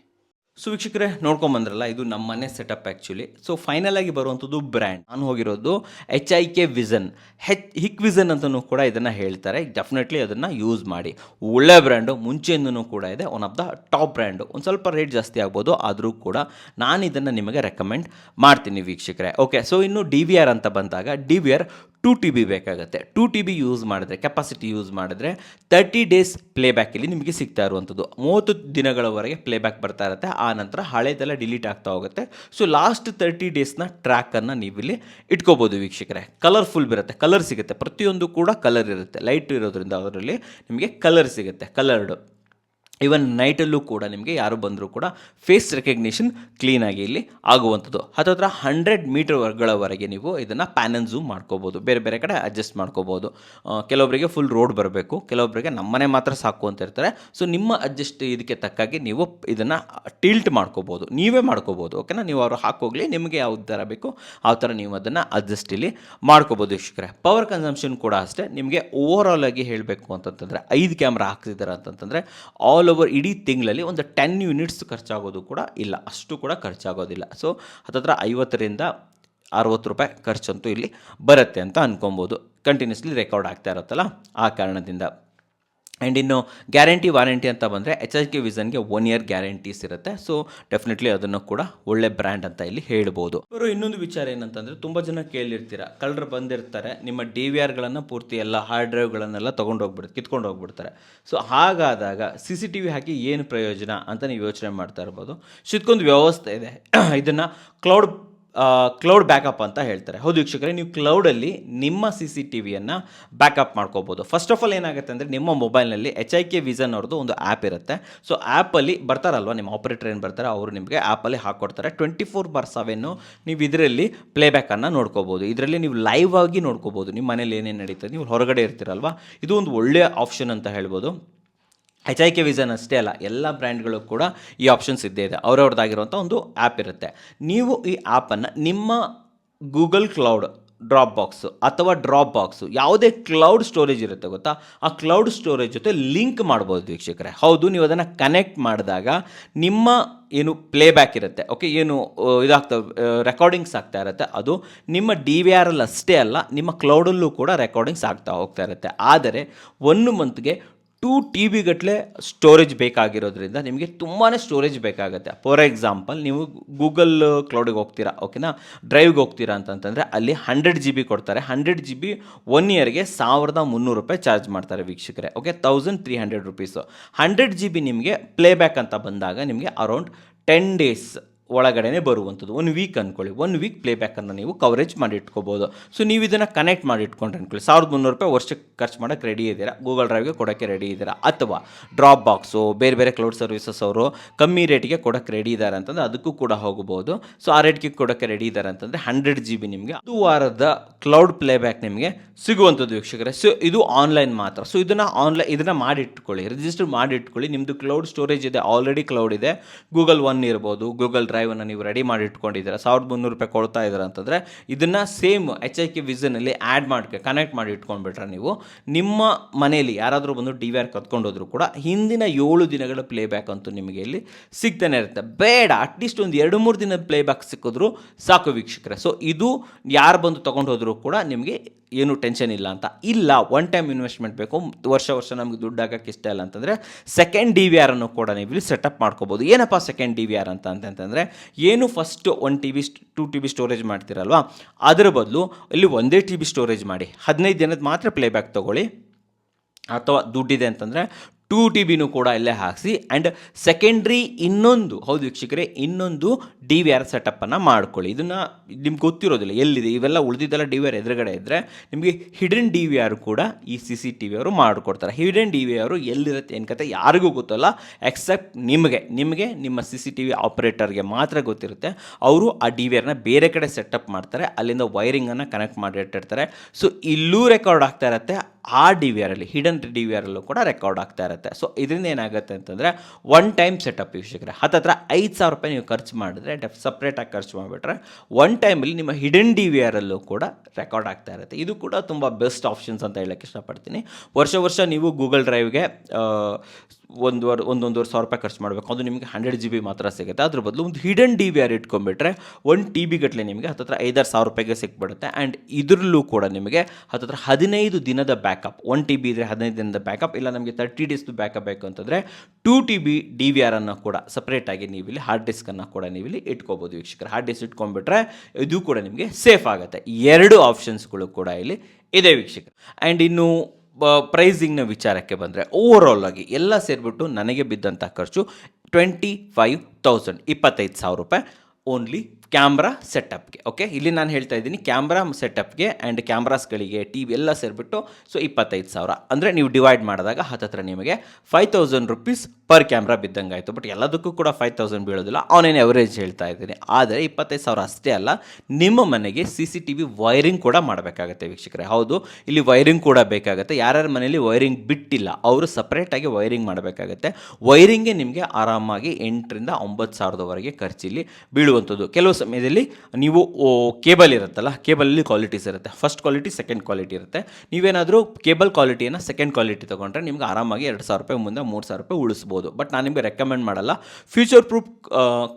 ಸೊ ವೀಕ್ಷಕರೇ ನೋಡ್ಕೊಂಬಂದ್ರಲ್ಲ ಇದು ನಮ್ಮ ಮನೆ ಸೆಟಪ್ ಆ್ಯಕ್ಚುಲಿ ಸೊ ಫೈನಲ್ ಆಗಿ ಬರುವಂಥದ್ದು ಬ್ರ್ಯಾಂಡ್ ನಾನು ಹೋಗಿರೋದು H I K vision H Hikvision ಅಂತಲೂ ಕೂಡ ಇದನ್ನು ಹೇಳ್ತಾರೆ. ಡೆಫಿನೆಟ್ಲಿ ಅದನ್ನು ಯೂಸ್ ಮಾಡಿ. ಒಳ್ಳೆ ಬ್ರ್ಯಾಂಡು ಮುಂಚೆಯಿಂದನೂ ಕೂಡ ಇದೆ. One of the top brand ಒಂದು ಸ್ವಲ್ಪ ರೇಟ್ ಜಾಸ್ತಿ ಆಗ್ಬೋದು, ಆದರೂ ಕೂಡ ನಾನು ಇದನ್ನು ನಿಮಗೆ ರೆಕಮೆಂಡ್ ಮಾಡ್ತೀನಿ ವೀಕ್ಷಕರೇ. ಓಕೆ ಸೊ ಇನ್ನು ಡಿ ವಿ ಆರ್ ಅಂತ ಬಂದಾಗ D V R two T B ಬೇಕಾಗುತ್ತೆ. ಟೂ ಟಿ ಬಿ ಯೂಸ್ ಮಾಡಿದ್ರೆ ಕೆಪಾಸಿಟಿ ಯೂಸ್ ಮಾಡಿದ್ರೆ ತರ್ಟಿ ಡೇಸ್ ಪ್ಲೇಬ್ಯಾಕಲ್ಲಿ ನಿಮಗೆ ಸಿಗ್ತಾ ಇರುವಂಥದ್ದು. ಮೂವತ್ತು ದಿನಗಳವರೆಗೆ ಪ್ಲೇಬ್ಯಾಕ್ ಬರ್ತಾ ಇರುತ್ತೆ. ಆ ನಂತರ ಹಳೆದೆಲ್ಲ ಡಿಲೀಟ್ ಆಗ್ತಾ ಹೋಗುತ್ತೆ. ಸೊ ಲಾಸ್ಟ್ ತರ್ಟಿ ಡೇಸ್ನ ಟ್ರ್ಯಾಕನ್ನು ನೀವಿಲ್ಲಿ ಇಟ್ಕೋಬೋದು ವೀಕ್ಷಕರೇ. ಕಲರ್ಫುಲ್ ಬಿರುತ್ತೆ. ಕಲರ್ ಸಿಗುತ್ತೆ. ಪ್ರತಿಯೊಂದು ಕೂಡ ಕಲರ್ ಇರುತ್ತೆ. ಲೈಟ್ ಇರೋದ್ರಿಂದ ಅದರಲ್ಲಿ ನಿಮಗೆ ಕಲರ್ ಸಿಗುತ್ತೆ. ಕಲರ್ಡು ಇವನ್ ನೈಟಲ್ಲೂ ಕೂಡ ನಿಮಗೆ ಯಾರು ಬಂದರೂ ಕೂಡ ಫೇಸ್ ರೆಕಗ್ನಿಷನ್ ಕ್ಲೀನಾಗಿ ಇಲ್ಲಿ ಆಗುವಂಥದ್ದು. ಹತ್ತತ್ರ ಹಂಡ್ರೆಡ್ ಮೀಟರ್ಗಳವರೆಗೆ ನೀವು ಇದನ್ನು ಪ್ಯಾನನ್ ಝೂಮ್ ಮಾಡ್ಕೋಬೋದು. ಬೇರೆ ಬೇರೆ ಕಡೆ ಅಡ್ಜಸ್ಟ್ ಮಾಡ್ಕೋಬೋದು. ಕೆಲವೊಬ್ಬರಿಗೆ ಫುಲ್ ರೋಡ್ ಬರಬೇಕು. ಕೆಲವೊಬ್ಬರಿಗೆ ನಮ್ಮನೆ ಮಾತ್ರ ಸಾಕು ಅಂತ ಇರ್ತಾರೆ. ಸೊ ನಿಮ್ಮ ಅಡ್ಜಸ್ಟ್ ಇದಕ್ಕೆ ತಕ್ಕಾಗಿ ನೀವು ಇದನ್ನು ಟಿಲ್ಟ್ ಮಾಡ್ಕೋಬೋದು. ನೀವೇ ಮಾಡ್ಕೋಬೋದು ಓಕೆನಾ ನೀವು ಅವರು ಹಾಕೋಗ್ಲಿ, ನಿಮಗೆ ಯಾವ ಥರ ಬೇಕು, ಆ ಥರ ನೀವು ಅದನ್ನು ಅಡ್ಜಸ್ಟ್ ಇಲ್ಲಿ ಮಾಡ್ಕೋಬೋದು ವೀಕ್ಷಕರೇ. ಪವರ್ ಕನ್ಸಂಪ್ಷನ್ ಕೂಡ ಅಷ್ಟೇ. ನಿಮಗೆ ಓವರ್ ಆಲ್ ಆಗಿ ಹೇಳಬೇಕು ಅಂತಂತಂದರೆ, ಐದು ಕ್ಯಾಮ್ರಾ ಹಾಕ್ತಿದ್ದಾರೆ ಅಂತಂತಂದರೆ ಆಲ್ ಓವರ್ ಇಡೀ ತಿಂಗಳಲ್ಲಿ ಒಂದು ಟೆನ್ ಯೂನಿಟ್ಸ್ ಖರ್ಚಾಗೋದು ಕೂಡ ಇಲ್ಲ. ಅಷ್ಟು ಕೂಡ ಖರ್ಚಾಗೋದಿಲ್ಲ. ಸೊ ಹತ್ತತ್ರ ಐವತ್ತರಿಂದ ಅರವತ್ತು ರೂಪಾಯಿ ಖರ್ಚಂತೂ ಇಲ್ಲಿ ಬರುತ್ತೆ ಅಂತ ಅನ್ಕೊಬೋದು. ಕಂಟಿನ್ಯೂಸ್ಲಿ ರೆಕಾರ್ಡ್ ಆಗ್ತಾ ಇರುತ್ತಲ್ಲ? ಆ ಕಾರಣದಿಂದ. ಆ್ಯಂಡ್ ಇನ್ನು ಗ್ಯಾರಂಟಿ ವಾರಂಟಿ ಅಂತ ಬಂದರೆ ಎಚ್ ಎಚ್ ಕೆ ವಿಸನ್ಗೆ ಒನ್ ಇಯರ್ ಗ್ಯಾರಂಟೀಸ್ ಇರುತ್ತೆ. ಸೊ ಡೆಫಿನೆಟ್ಲಿ ಅದನ್ನು ಕೂಡ ಒಳ್ಳೆ ಬ್ರ್ಯಾಂಡ್ ಅಂತ ಇಲ್ಲಿ ಹೇಳ್ಬೋದು. ಇವರು ಇನ್ನೊಂದು ವಿಚಾರ ಏನಂತಂದರೆ ತುಂಬ ಜನ ಕೇಳಿರ್ತೀರ. ಕಳ್ಳರು ಬಂದಿರ್ತಾರೆ. ನಿಮ್ಮ ಡಿ ವಿ ಆರ್ಗಳನ್ನು ಪೂರ್ತಿ ಎಲ್ಲ ಹಾರ್ಡ್ ಡ್ರೈವ್ಗಳನ್ನೆಲ್ಲ ತೊಗೊಂಡು ಹೋಗ್ಬಿಡ್ತಾರೆ ಕಿತ್ಕೊಂಡು ಹೋಗ್ಬಿಡ್ತಾರೆ ಸೊ ಹಾಗಾದಾಗ ಸಿ ಸಿ ಟಿ ವಿ ಹಾಕಿ ಏನು ಪ್ರಯೋಜನ ಅಂತ ನೀವು ಯೋಚನೆ ಮಾಡ್ತಾ ಇರ್ಬೋದು. ಇದಕ್ಕೊಂದು ವ್ಯವಸ್ಥೆ ಇದೆ. [CLEARS THROAT] ಇದನ್ನು ಕ್ಲೌಡ್ ಕ್ಲೌಡ್ ಬ್ಯಾಕಪ್ ಅಂತ ಹೇಳ್ತಾರೆ. ಹೌದು ವೀಕ್ಷಕರೇ, ನೀವು ಕ್ಲೌಡಲ್ಲಿ ನಿಮ್ಮ ಸಿ ಸಿ ಟಿ ವಿಯನ್ನು ಬ್ಯಾಕಪ್ ಮಾಡ್ಕೋಬೋದು. ಫಸ್ಟ್ ಆಫ್ ಆಲ್ ಏನಾಗುತ್ತೆ ಅಂದರೆ ನಿಮ್ಮ ಮೊಬೈಲ್ನಲ್ಲಿ ಎಚ್ ಐ ಕೆ ವಿಸನ್ ಅವ್ರದ್ದು ಒಂದು ಆ್ಯಪ್ ಇರುತ್ತೆ. ಸೊ ಆ್ಯಪಲ್ಲಿ ಬರ್ತಾರಲ್ವ, ನಿಮ್ಮ ಆಪರೇಟರ್ ಏನು ಬರ್ತಾರೆ, ಅವರು ನಿಮಗೆ ಆ್ಯಪಲ್ಲಿ ಹಾಕ್ಕೊಡ್ತಾರೆ ಟ್ವೆಂಟಿ ಫೋರ್ ಬಾರ್ ಸೆವೆನ್ನು ನೀವು ಇದರಲ್ಲಿ ಪ್ಲೇಬ್ಯಾಕನ್ನು ನೋಡ್ಕೋಬೋದು. ಇದರಲ್ಲಿ ನೀವು ಲೈವ್ ಆಗಿ ನೋಡ್ಕೋಬೋದು. ನಿಮ್ಮ ಮನೇಲಿ ಏನೇನು ನಡೀತದೆ, ನೀವು ಹೊರಗಡೆ ಇರ್ತೀರಲ್ವ? ಇದು ಒಂದು ಒಳ್ಳೆಯ ಆಪ್ಷನ್ ಅಂತ ಹೇಳ್ಬೋದು. ಎಚ್ ಐ ಕೆ ವಿಸನ್ ಅಷ್ಟೇ ಅಲ್ಲ, ಎಲ್ಲ ಬ್ರ್ಯಾಂಡ್ಗಳು ಕೂಡ ಈ ಆಪ್ಷನ್ಸ್ ಇದ್ದೇ ಇದೆ. ಅವ್ರವ್ರದ್ದಾಗಿರುವಂಥ ಒಂದು ಆ್ಯಪ್ ಇರುತ್ತೆ. ನೀವು ಈ ಆ್ಯಪನ್ನು ನಿಮ್ಮ ಗೂಗಲ್ ಕ್ಲೌಡ್ ಡ್ರಾಪ್ ಬಾಕ್ಸು ಅಥವಾ ಡ್ರಾಪ್ ಬಾಕ್ಸು ಯಾವುದೇ ಕ್ಲೌಡ್ ಸ್ಟೋರೇಜ್ ಇರುತ್ತೆ ಗೊತ್ತಾ? ಆ ಕ್ಲೌಡ್ ಸ್ಟೋರೇಜ್ ಜೊತೆ ಲಿಂಕ್ ಮಾಡ್ಬೋದು ವೀಕ್ಷಕರೇ. ಹೌದು, ನೀವು ಅದನ್ನು ಕನೆಕ್ಟ್ ಮಾಡಿದಾಗ ನಿಮ್ಮ ಏನು ಪ್ಲೇಬ್ಯಾಕ್ ಇರುತ್ತೆ. ಓಕೆ ಏನು ಇದಾಗ್ತಾ ರೆಕಾರ್ಡಿಂಗ್ಸ್ ಆಗ್ತಾ ಇರುತ್ತೆ. ಅದು ನಿಮ್ಮ ಡಿ ವಿ ಆರ್ ಅಲ್ಲಿ ಅಷ್ಟೇ ಅಲ್ಲ, ನಿಮ್ಮ ಕ್ಲೌಡಲ್ಲೂ ಕೂಡ ರೆಕಾರ್ಡಿಂಗ್ಸ್ ಆಗ್ತಾ ಹೋಗ್ತಾ ಇರುತ್ತೆ. ಆದರೆ, ಒಂದು ಮಂತ್ಗೆ ಟೂ ಟಿ ಬಿ ಗಟ್ಟಲೆ ಸ್ಟೋರೇಜ್ ಬೇಕಾಗಿರೋದ್ರಿಂದ ನಿಮಗೆ ತುಂಬಾ ಸ್ಟೋರೇಜ್ ಬೇಕಾಗುತ್ತೆ. ಫಾರ್ ಎಕ್ಸಾಂಪಲ್ ನೀವು ಗೂಗಲ್ ಕ್ಲೌಡಿಗೆ ಹೋಗ್ತೀರಾ ಓಕೆನಾ ಡ್ರೈವ್ಗೆ ಹೋಗ್ತೀರಾ ಅಂತಂತಂದರೆ ಅಲ್ಲಿ ಹಂಡ್ರೆಡ್ ಜಿ ಬಿ ಕೊಡ್ತಾರೆ. ಹಂಡ್ರೆಡ್ ಜಿ ಬಿ ಒನ್ ಇಯರ್ಗೆ ಸಾವಿರದ ಮುನ್ನೂರು ರೂಪಾಯಿ ಚಾರ್ಜ್ ಮಾಡ್ತಾರೆ ವೀಕ್ಷಕರೇ okay thousand three hundred rupees hundred G B ನಿಮಗೆ ಪ್ಲೇಬ್ಯಾಕ್ ಅಂತ ಬಂದಾಗ ನಿಮಗೆ ಅರೌಂಡ್ ಟೆನ್ ಡೇಸ್ ಒಳಗಡೆನೆ ಬರುವಂಥದ್ದು. ಒನ್ ವೀಕ್ ಅಂದ್ಕೊಳ್ಳಿ ಒನ್ ವೀಕ್ ಪ್ಲೇಬ್ಯಾಕನ್ನು ನೀವು ಕವರೇಜ್ ಮಾಡಿ ಇಟ್ಕೋಬೋದು. ಸೊ ನೀವು ಇದನ್ನು ಕನೆಕ್ಟ್ ಮಾಡಿ ಇಟ್ಕೊಂಡ್ರೆ ಅಂದ್ಕೊಳ್ಳಿ ಸಾವಿರದ ಮುನ್ನೂರು ರೂಪಾಯಿ ವರ್ಷಕ್ಕೆ ಖರ್ಚು ಮಾಡೋಕ್ಕೆ ರೆಡಿ ಇದ್ದೀರಾ? ಗೂಗಲ್ ಡ್ರೈವ್ಗೆ ಕೊಡೋಕ್ಕೆ ರೆಡಿ ಇದ್ದೀರಾ? ಅಥವಾ ಡ್ರಾಪ್ ಬಾಕ್ಸು ಬೇರೆ ಬೇರೆ ಕ್ಲೌಡ್ ಸರ್ವಿಸಸ್ ಅವರು ಕಮ್ಮಿ ರೇಟಿಗೆ ಕೊಡೋಕ್ಕೆ ರೆಡಿ ಇದ್ದಾರೆ ಅಂತಂದರೆ ಅದಕ್ಕೂ ಕೂಡ ಹೋಗ್ಬೋದು. ಸೊ ಆ ರೇಟ್ಗೆ ಕೊಡೋಕ್ಕೆ ರೆಡಿ ಇದ್ದಾರೆ ಅಂತಂದರೆ ಹಂಡ್ರೆಡ್ ಜಿ ಬಿ ನಿಮಗೆ ಅದು ವಾರದ ಕ್ಲೌಡ್ ಪ್ಲೇಬ್ಯಾಕ್ ನಿಮಗೆ ಸಿಗುವಂಥದ್ದು ವೀಕ್ಷಕರೇ. ಸೊ ಇದು ಆನ್ಲೈನ್ ಮಾತ್ರ. ಸೊ ಇದನ್ನು ಆನ್ಲೈನ್ ಇದನ್ನು ಮಾಡಿಟ್ಕೊಳ್ಳಿ ರಿಜಿಸ್ಟರ್ ಮಾಡಿಟ್ಕೊಳ್ಳಿ ನಿಮ್ಮದು ಕ್ಲೌಡ್ ಸ್ಟೋರೇಜ್ ಇದೆ. ಆಲ್ರೆಡಿ ಕ್ಲೌಡ್ ಇದೆ. ಗೂಗಲ್ ಒನ್ ಇರ್ಬೋದು. ಗೂಗಲ್ ಡ್ರೈವನ್ನು ನೀವು ರೆಡಿ ಮಾಡಿ ಇಟ್ಕೊಂಡಿದ್ದೀರಾ, ಸಾವಿರದ ಮುನ್ನೂರು ರೂಪಾಯಿ ಕೊಡ್ತಾ ಇದ್ದೀರಾ ಅಂತಂದರೆ, ಇದನ್ನು ಸೇಮ್ ಎಚ್ ಐ ಕೆ ವಿಸನಲ್ಲಿ ಆ್ಯಡ್ ಮಾಡಿ ಕನೆಕ್ಟ್ ಮಾಡಿ ಇಟ್ಕೊಂಡ್ಬಿಟ್ರೆ ನೀವು ನಿಮ್ಮ ಮನೆಯಲ್ಲಿ ಯಾರಾದರೂ ಬಂದು ಡಿ ವಿ ಆರ್ ಕತ್ಕೊಂಡೋದ್ರು ಕೂಡ ಹಿಂದಿನ ಏಳು ದಿನಗಳ ಪ್ಲೇಬ್ಯಾಕ್ ಅಂತೂ ನಿಮಗೆ ಇಲ್ಲಿ ಸಿಗ್ತಾನೆ ಇರುತ್ತೆ. ಬೇಡ ಅಟ್ಲೀಸ್ಟ್ ಒಂದು ಎರಡು ಮೂರು ದಿನದ ಪ್ಲೇಬ್ಯಾಕ್ ಸಿಕ್ಕಿದ್ರು ಸಾಕು ವೀಕ್ಷಕರೇ. ಸೊ ಇದು ಯಾರು ಬಂದು ತೊಗೊಂಡು ಹೋದರೂ ಕೂಡ ನಿಮಗೆ ಏನು ಟೆನ್ಷನ್ ಇಲ್ಲ ಅಂತ. ಇಲ್ಲ ಒನ್ ಟೈಮ್ ಇನ್ವೆಸ್ಟ್ಮೆಂಟ್ ಬೇಕು. ವರ್ಷ ವರ್ಷ ನಮಗೆ ದುಡ್ಡು ಹಾಕಕ್ಕೆ ಇಷ್ಟ ಇಲ್ಲ ಅಂತಂದರೆ ಸೆಕೆಂಡ್ ಡಿ ವಿ ಆರನ್ನು ಕೂಡ ನೀವು ಇಲ್ಲಿ ಸೆಟಪ್ ಮಾಡ್ಕೋಬೋದು. ಏನಪ್ಪ ಸೆಕೆಂಡ್ ಡಿ ವಿ ಆರ್ ಅಂತ ಅಂತಂತಂದರೆ ಏನು first one T V two T B storage ಮಾಡ್ತೀರಲ್ವಾ? ಅದರ ಬದಲು ಇಲ್ಲಿ ಒಂದೇ ಟಿ ಬಿ ಸ್ಟೋರೇಜ್ ಮಾಡಿ. ಹದಿನೈದು ದಿನದ ಮಾತ್ರ ಪ್ಲೇಬ್ಯಾಕ್ ತೊಗೊಳ್ಳಿ. ಅಥವಾ ದುಡ್ಡಿದೆ ಅಂತಂದರೆ ಟೂ ಟಿ ಬಿನೂ ಕೂಡ ಇಲ್ಲೇ ಹಾಕಿಸಿ ಆ್ಯಂಡ್ ಸೆಕೆಂಡ್ರಿ ಇನ್ನೊಂದು, ಹೌದು ವೀಕ್ಷಕರೇ, ಇನ್ನೊಂದು ಡಿ ವಿ ಆರ್ ಸೆಟಪ್ಪನ್ನು ಮಾಡ್ಕೊಳ್ಳಿ. ಇದನ್ನು ನಿಮ್ಗೆ ಗೊತ್ತಿರೋದಿಲ್ಲ, ಎಲ್ಲಿದೆ? ಇವೆಲ್ಲ ಉಳಿದಿದ್ದೆಲ್ಲ ಡಿ ವಿ ಆರ್ ಎದುರುಗಡೆ ಇದ್ದರೆ ನಿಮಗೆ ಹಿಡನ್ ಡಿ ವಿ ಆರ್ ಕೂಡ ಈ ಸಿ ಸಿ ಟಿ ವಿ ಅವರು ಮಾಡಿಕೊಡ್ತಾರೆ. ಹಿಡನ್ ಡಿ ವಿ ಅವರು ಎಲ್ಲಿರುತ್ತೆ ಏನು ಕತೆ ಯಾರಿಗೂ ಗೊತ್ತಲ್ಲ ಎಕ್ಸೆಪ್ಟ್ ನಿಮಗೆ ನಿಮಗೆ ನಿಮ್ಮ ಸಿ ಸಿ ಟಿ ವಿ ಆಪ್ರೇಟರ್ಗೆ ಮಾತ್ರ ಗೊತ್ತಿರುತ್ತೆ. ಅವರು ಆ ಡಿ ವಿ ಆರ್ನ ಬೇರೆ ಕಡೆ ಸೆಟಪ್ ಮಾಡ್ತಾರೆ, ಅಲ್ಲಿಂದ ವೈರಿಂಗನ್ನು ಕನೆಕ್ಟ್ ಮಾಡಿಟ್ಟಿರ್ತಾರೆ ಸೊ ಇಲ್ಲೂ ರೆಕಾರ್ಡ್ ಆಗ್ತಾ ಇರುತ್ತೆ, ಆ ಡಿ ವಿ ಆರಲ್ಲಿ ಹಿಡನ್ ಡಿ ವಿ ಆರಲ್ಲೂ ಕೂಡ ರೆಕಾರ್ಡ್ ಆಗ್ತಾ ಇರುತ್ತೆ. ಸೊ ಇದರಿಂದ ಏನಾಗುತ್ತೆ ಅಂತಂದರೆ ಒನ್ ಟೈಮ್ ಸೆಟಪ್ ವೀಕ್ಷಕರೆ. ಹತ್ತತ್ರ ಐದು ಸಾವಿರ ರೂಪಾಯಿ ನೀವು ಖರ್ಚು ಮಾಡಿದ್ರೆ ಡೆಫ್ ಸಪ್ರೇಟಾಗಿ ಖರ್ಚು ಮಾಡಿಬಿಟ್ರೆ ಒನ್ ಟೈಮಲ್ಲಿ ನಿಮ್ಮ ಹಿಡನ್ ಡಿ ವಿ ಆರಲ್ಲೂ ಕೂಡ ರೆಕಾರ್ಡ್ ಆಗ್ತಾ ಇರುತ್ತೆ. ಇದು ಕೂಡ ತುಂಬ ಬೆಸ್ಟ್ ಆಪ್ಷನ್ಸ್ ಅಂತ ಹೇಳಕ್ಕೆ ಇಷ್ಟಪಡ್ತೀನಿ. ವರ್ಷ ವರ್ಷ ನೀವು ಗೂಗಲ್ ಡ್ರೈವ್ಗೆ ಒಂದುವರೆ ಒಂದೊಂದುವರೆ ಸಾವಿರ ರೂಪಾಯಿ ಖರ್ಚು ಮಾಡಬೇಕು. ಅದು ನಿಮಗೆ ಹಂಡ್ರೆಡ್ ಜಿ ಬಿ ಮಾತ್ರ ಸಿಗುತ್ತೆ. ಅದ್ರ ಬದಲು ಒಂದು ಹಿಡನ್ ಡಿ ವಿ ಆರ್ ಇಟ್ಕೊಂಡ್ಬಿಟ್ರೆ ಒನ್ ಟಿ ಬಿ ಗಟ್ಟಲೆ ನಿಮಗೆ ಹತ್ತತ್ರ ಐದಾರು ಸಾವಿರ ರೂಪಾಯಿಗೆ ಸಿಕ್ಬಿಡುತ್ತೆ. ಆ್ಯಂಡ್ ಇದರಲ್ಲೂ ಕೂಡ ನಿಮಗೆ ಹತ್ತತ್ರ ಹದಿನೈದು ದಿನದ ಬ್ಯಾಕಪ್ ಒನ್ ಟಿ ಬಿ ಇದ್ದರೆ ಹದಿನೈದು ದಿನದ ಬ್ಯಾಕಪ್ ಇಲ್ಲ ನಮಗೆ ತರ್ಟಿ ಡೇಸ್ದು ಬ್ಯಾಕಪ್ ಬೇಕು ಅಂತಂದರೆ two T B D V ಆರನ್ನು ಕೂಡ ಸಪ್ರೇಟಾಗಿ ನೀವು ಇಲ್ಲಿ ಹಾರ್ಡ್ ಡಿಸ್ಕನ್ನು ಕೂಡ ನೀವು ಇಲ್ಲಿ ಇಟ್ಕೋಬೋದು ವೀಕ್ಷಕರು. ಹಾರ್ಡ್ ಡಿಸ್ಕ್ ಇಟ್ಕೊಂಡ್ಬಿಟ್ರೆ ಇದು ಕೂಡ ನಿಮಗೆ ಸೇಫ್ ಆಗುತ್ತೆ. ಎರಡು ಆಪ್ಷನ್ಸ್ಗಳು ಕೂಡ ಇಲ್ಲಿ ಇದೆ ವೀಕ್ಷಕರು. ಆ್ಯಂಡ್ ಇನ್ನು ಪ್ರೈಸಿಂಗ್ನ ವಿಚಾರಕ್ಕೆ ಬಂದರೆ ಓವರ್ಆಲ್ ಆಗಿ ಎಲ್ಲ ಸೇರಿಬಿಟ್ಟು ನನಗೆ ಬಿದ್ದಂಥ ಖರ್ಚು ಟ್ವೆಂಟಿ ಫೈವ್ ತೌಸಂಡ್ ಇಪ್ಪತ್ತೈದು ಸಾವಿರ ರೂಪಾಯಿ. ಓನ್ಲಿ ಕ್ಯಾಮ್ರಾ ಸೆಟಪ್ಗೆ ಓಕೆ ಇಲ್ಲಿ ನಾನು ಹೇಳ್ತಾ ಇದ್ದೀನಿ ಕ್ಯಾಮ್ರಾ ಸೆಟಪ್ಗೆ ಆ್ಯಂಡ್ ಕ್ಯಾಮ್ರಾಸ್ಗಳಿಗೆ ಟಿ ವಿ ಎಲ್ಲ ಸೇರಿಬಿಟ್ಟು ಸೊ ಇಪ್ಪತ್ತೈದು ಸಾವಿರ. ಅಂದರೆ ನೀವು ಡಿವೈಡ್ ಮಾಡಿದಾಗ ಹತ್ತತ್ರ ನಿಮಗೆ five thousand rupees per camera ಬಿದ್ದಂಗೆ ಆಯಿತು ಬಟ್ ಎಲ್ಲದಕ್ಕೂ ಕೂಡ ಫೈವ್ ತೌಸಂಡ್ ಬೀಳೋದಿಲ್ಲ. ಆನ್ಲೈನ್ ಎವರೇಜ್ ಹೇಳ್ತಾ ಇದ್ದೀನಿ. ಆದರೆ ಇಪ್ಪತ್ತೈದು ಸಾವಿರ ಅಷ್ಟೇ ಅಲ್ಲ, ನಿಮ್ಮ ಮನೆಗೆ C C T V wiring ಕೂಡ ಮಾಡಬೇಕಾಗತ್ತೆ ವೀಕ್ಷಕರೇ. ಹೌದು, ಇಲ್ಲಿ ವೈರಿಂಗ್ ಕೂಡ ಬೇಕಾಗುತ್ತೆ. ಯಾರ್ಯಾರ ಮನೆಯಲ್ಲಿ ವೈರಿಂಗ್ ಬಿಟ್ಟಿಲ್ಲ, ಅವರು ಸಪ್ರೇಟಾಗಿ ವೈರಿಂಗ್ ಮಾಡಬೇಕಾಗತ್ತೆ. ವೈರಿಂಗೇ ನಿಮಗೆ ಆರಾಮಾಗಿ ಎಂಟರಿಂದ ಒಂಬತ್ತು ಸಾವಿರದವರೆಗೆ ಖರ್ಚಿಲ್ಲಿ ಬೀಳುವಂಥದ್ದು. ಕೆಲವು ಸಮಯದಲ್ಲಿ ನೀವು ಕೇಬಲ್ ಇರುತ್ತಲ್ಲ, ಕೇಬಲಲ್ಲಿ ಕ್ವಾಲಿಟೀಸ್ ಇರುತ್ತೆ. ಫಸ್ಟ್ ಕ್ವಾಲಿಟಿ ಸೆಕೆಂಡ್ ಕ್ವಾಲಿಟಿ ಇರುತ್ತೆ. ನೀವೇನಾದರೂ ಕೇಬಲ್ ಕ್ವಾಲಿಟಿಯನ್ನು ಸೆಕೆಂಡ್ ಕ್ವಾಲಿಟಿ ತೊಗೊಂಡ್ರೆ ನಿಮ್ಗೆ ಆರಾಮಾಗಿ ಎರಡು ಸಾವಿರ ರೂಪಾಯಿ ಮುಂದೆ ಮೂರು ಸಾವಿರ ರೂಪಾಯಿ ಉಳಿಸ್ಬೋದು. ಬಟ್ ನಾನು ನಿಮಗೆ ರೆಕಮೆಂಡ್ ಮಾಡಲ್ಲ ಫ್ಯೂಚರ್ ಪ್ರೂಫ್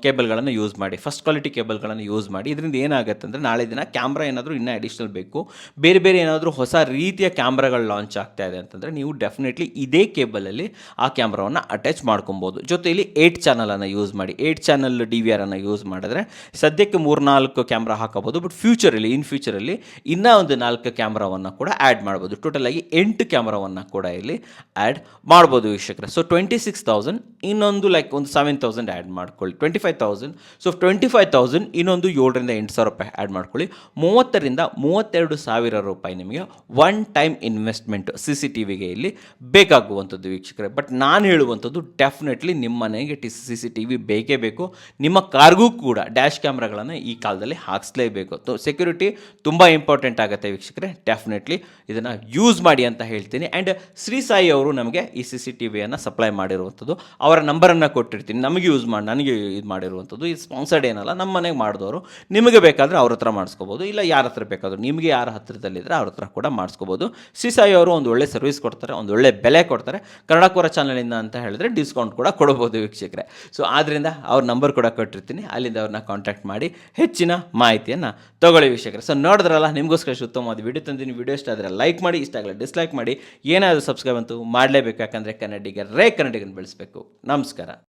ಕೇಬಲ್ಗಳನ್ನು ಯೂಸ್ ಮಾಡಿ. ಫಸ್ಟ್ ಕ್ವಾಲಿಟಿ ಕೇಬಲ್ಗಳನ್ನು ಯೂಸ್ ಮಾಡಿ. ಇದರಿಂದ ಏನಾಗುತ್ತೆ ಅಂದರೆ ನಾಳೆ ದಿನ ಕ್ಯಾಮ್ರಾ ಏನಾದರೂ ಇನ್ನೂ ಅಡಿಷ್ನಲ್ ಬೇಕು. ಬೇರೆ ಬೇರೆ ಏನಾದರೂ ಹೊಸ ರೀತಿಯ ಕ್ಯಾಮ್ರಾಗಳು ಲಾಂಚ್ ಆಗ್ತಾ ಇದೆ ಅಂತಂದರೆ ನೀವು ಡೆಫಿನೆಟ್ಲಿ ಇದೇ ಕೇಬಲಲ್ಲಿ ಆ ಕ್ಯಾಮ್ರಾವನ್ನು ಅಟ್ಯಾಚ್ ಮಾಡ್ಕೊಬೋದು. ಜೊತೆಯಲ್ಲಿ ಏಯ್ಟ್ ಚಾನಲನ್ನು ಯೂಸ್ ಮಾಡಿ. ಏಯ್ಟ್ ಚಾನಲ್ ಡಿ ವಿ ಆರನ್ನು ಯೂಸ್ ಮಾಡಿದ್ರೆ ಸದ್ಯಕ್ಕೆ ಮೂರ್ನಾಲ್ಕು ಕ್ಯಾಮ್ರಾ ಹಾಕಬಹುದು ಬಟ್ ಫ್ಯೂಚರಲ್ಲಿ ಇನ್ ಫ್ಯೂಚರಲ್ಲಿ ಇನ್ನೂ ಒಂದು ನಾಲ್ಕು ಕ್ಯಾಮ್ರಾವನ್ನು ಕೂಡ ಆ್ಯಡ್ ಮಾಡ್ಬೋದು. ಟೋಟಲ್ ಆಗಿ ಎಂಟು ಕ್ಯಾಮ್ರಾವನ್ನು ಕೂಡ ಇಲ್ಲಿ ಆ್ಯಡ್ ಮಾಡ್ಬೋದು ವೀಕ್ಷಕರ. ಸೊ ಟ್ವೆಂಟಿ ಸಿಕ್ಸ್ ತೌಸಂಡ್ ಇನ್ನೊಂದು ಲೈಕ್ ಒಂದು ಸೆವೆನ್ ತೌಸಂಡ್ ಆ್ಯಡ್ ಮಾಡ್ಕೊಳ್ಳಿ. Twenty five thousand so twenty five thousand ಇನ್ನೊಂದು ಏಳರಿಂದ ಎಂಟು ಸಾವಿರ ರೂಪಾಯಿ ಆ್ಯಡ್ ಮಾಡ್ಕೊಳ್ಳಿ. ಮೂವತ್ತರಿಂದ ಮೂವತ್ತೆರಡು ಸಾವಿರ ರೂಪಾಯಿ ನಿಮಗೆ one time investment C C T ವಿಗೆ ಇಲ್ಲಿ ಬೇಕಾಗುವಂಥದ್ದು ವೀಕ್ಷಕರೇ. ಬಟ್ ನಾನು ಹೇಳುವಂಥದ್ದು ಡೆಫಿನೆಟ್ಲಿ ನಿಮ್ಮ ಮನೆಗೆ T C C T V ಬೇಕೇ ಬೇಕು. ನಿಮ್ಮ ಕಾರ್ಗೂ ಕೂಡ ಡ್ಯಾಶ್ ಕ್ಯಾಮ್ರಾಗಳನ್ನು ಈ ಕಾಲದಲ್ಲಿ ಹಾಕ್ಸ್ಲೇಬೇಕು. ಸೆಕ್ಯೂರಿಟಿ ತುಂಬ ಇಂಪಾರ್ಟೆಂಟ್ ಆಗುತ್ತೆ ವೀಕ್ಷಕರೆ. ಡೆಫಿನೆಟ್ಲಿ ಇದನ್ನು ಯೂಸ್ ಮಾಡಿ ಅಂತ ಹೇಳ್ತೀನಿ. ಆ್ಯಂಡ್ ಶ್ರೀ ಸಾಯಿ ಅವರು ನಮಗೆ ಈ ಸಿ ಸಿ ಟಿ ವಿಯನ್ನು ಸಪ್ಲೈ ಮಾಡಿರುವಂಥದ್ದು. ಅವರ ನಂಬರನ್ನು ಕೊಟ್ಟಿರ್ತೀನಿ. ನಮಗೆ ಯೂಸ್ ಮಾಡಿ ನನಗೆ ಇದು ಮಾಡಿರುವಂಥದ್ದು. ಇದು ಸ್ಪಾನ್ಸರ್ಡ್ ಏನಲ್ಲ ನಮ್ಮ ಮನೆಗೆ ಮಾಡಿದವರು. ನಿಮಗೆ ಬೇಕಾದರೆ ಅವ್ರ ಹತ್ರ ಮಾಡಿಸ್ಕೋಬೋದು. ಇಲ್ಲ ಯಾರ ಹತ್ರ ಬೇಕಾದರೂ, ನಿಮಗೆ ಯಾರ ಹತ್ತಿರದಲ್ಲಿದ್ದರೆ ಅವ್ರ ಹತ್ರ ಕೂಡ ಮಾಡಿಸ್ಕೋಬೋದು. ಶ್ರೀ ಸಾಯಿ ಅವರು ಒಂದು ಒಳ್ಳೆ ಸರ್ವಿಸ್ ಕೊಡ್ತಾರೆ, ಒಂದು ಒಳ್ಳೆ ಬೆಲೆ ಕೊಡ್ತಾರೆ. ಕನ್ನಡಕೋರ ಚಾನಲಿಂದ ಅಂತ ಹೇಳಿದ್ರೆ ಡಿಸ್ಕೌಂಟ್ ಕೂಡ ಕೊಡ್ಬೋದು ವೀಕ್ಷಕರೇ. ಸೊ ಆದ್ದರಿಂದ ಅವ್ರ ನಂಬರ್ ಕೂಡ ಕೊಟ್ಟಿರ್ತೀನಿ. ಅಲ್ಲಿಂದ ಅವ್ರನ್ನ ಕಾಂಟ್ಯಾಕ್ಟ್ ಮಾಡಿ ಹೆಚ್ಚಿನ ಮಾಹಿತಿಯನ್ನು ತಗೊಳ್ಳಿ ವೀಕ್ಷಕರು. ಸೊ ನೋಡಿದ್ರಲ್ಲ, ನಿಮಗೋಸ್ಕರ ಉತ್ತಮವಾದ ವಿಡಿಯೋ ತಂದಿನಿ ವಿಡಿಯೋ ಇಷ್ಟ ಆದರೆ ಲೈಕ್ ಮಾಡಿ, ಇಷ್ಟ ಆಗಲ್ಲ ಡಿಸ್ಲೈಕ್ ಮಾಡಿ, ಏನಾದರೂ ಸಬ್ಸ್ಕ್ರೈಬ್ ಅಂತೂ ಮಾಡಲೇಬೇಕು. ಯಾಕಂದರೆ ಕನ್ನಡಿಗರೇ ಕನ್ನಡಿಗನ ಬೆಳೆಸಬೇಕು. ನಮಸ್ಕಾರ.